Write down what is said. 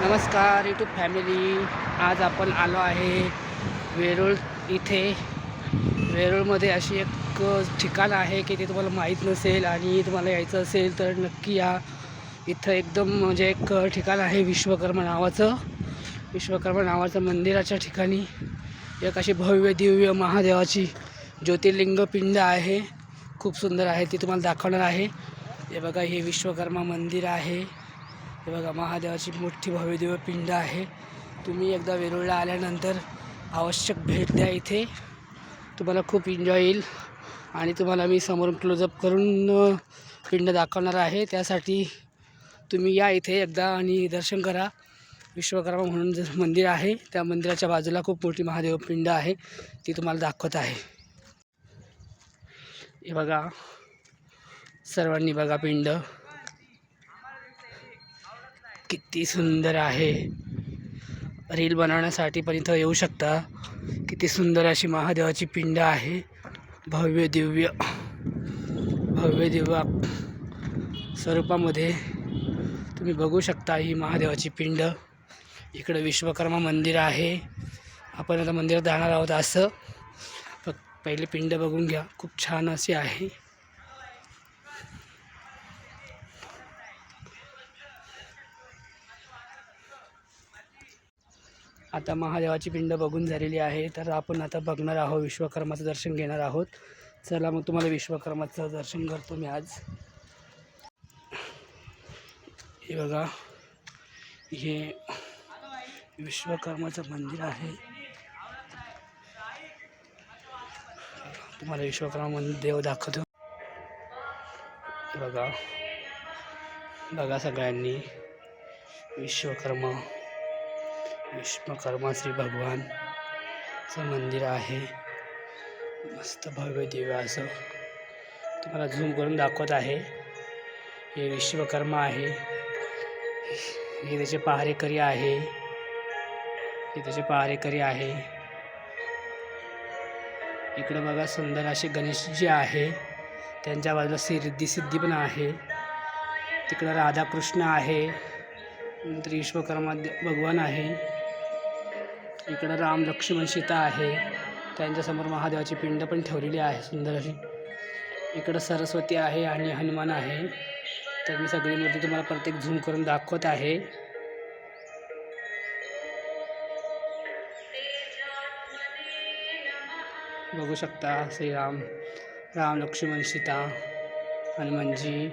नमस्कार YouTube family आज आपण आलो आहे वेरूळ इथे. वेरूळमध्ये अशी एक ठिकाण आहे की ते तुम्हाला माहीत नसेल आणि तुम्हाला यायचं असेल तर नक्की या. इथं एकदम म्हणजे एक ठिकाण आहे विश्वकर्मा नावाचं. विश्वकर्मा नावाचं मंदिराच्या ठिकाणी एक अशी भव्य दिव्य महादेवाची ज्योतिर्लिंग पिंड आहे. खूप सुंदर आहे ती तुम्हाला दाखवणार आहे. हे बघा हे विश्वकर्मा मंदिर आहे. हे बघा महादेवाची मोठी भव्यदेव पिंड आहे. तुम्ही एकदा वेरूळला आल्यानंतर आवश्यक भेट द्या इथे. तुम्हाला खूप एन्जॉय येईल. आणि तुम्हाला मी समोरून क्लोजअप करून पिंड दाखवणार आहे. त्यासाठी तुम्ही या इथे एकदा आणि दर्शन करा. विश्वकर्मा म्हणून जे मंदिर आहे त्या मंदिराच्या बाजूला खूप मोठी महादेव पिंड आहे. ती तुम्हाला दाखवत आहे. हे बघा सर्वांनी बघा पिंड. किती सुंदर आहे. रील बनवण्यासाठी पण इथं येऊ शकता. किती सुंदर अशी महादेवाची पिंड आहे. भव्य दिव्य भव्य दिव्य स्वरूपामध्ये तुम्ही बघू शकता ही महादेवाची पिंड. इकडं विश्वकर्मा मंदिर आहे. आपण आता मंदिरात जाणार आहोत असं. प पहिले पिंड बघून घ्या. खूप छान असे आहे. आता महादेवाची पिंड बघून झालेली आहे. तर आपण आता बघणार आहोत विश्वकर्माचं दर्शन घेणार आहोत. चला मग तुम्हाला विश्वकर्माचं दर्शन करतो मी आज. हे बघा. हे विश्वकर्माचं मंदिर आहे. तुम्हाला विश्वकर्मा मंदिर देव दाखवतो. हे बघा. बघा सगळ्यांनी. विश्वकर्मा. विश्वकर्मा श्री भगवानचं मंदिर आहे. मस्त भव्य दिव्य असं. तुम्हाला झूम करून दाखवत आहे. हे विश्वकर्मा आहे. हे त्याचे पहारेकरी आहे. हे त्याचे पहारेकरी आहे. इकडं बघा सुंदर असे गणेशजी आहे. त्यांच्या बाजूला सिद्धी सिद्धी पण आहे. तिकडं राधाकृष्ण आहे. नंतर विश्वकर्मा भगवान आहे. इकडं राम लक्ष्मण सीता आहे. त्यांच्यासमोर महादेवाची पिंड पण ठेवलेली आहे सुंदर अशी. इकडं सरस्वती आहे आणि हनुमान आहे. तर मी सगळी मूर्ती तुम्हाला प्रत्येक झूम करून दाखवत आहे. बघू शकता श्रीराम राम लक्ष्मण सीता हनुमानजी.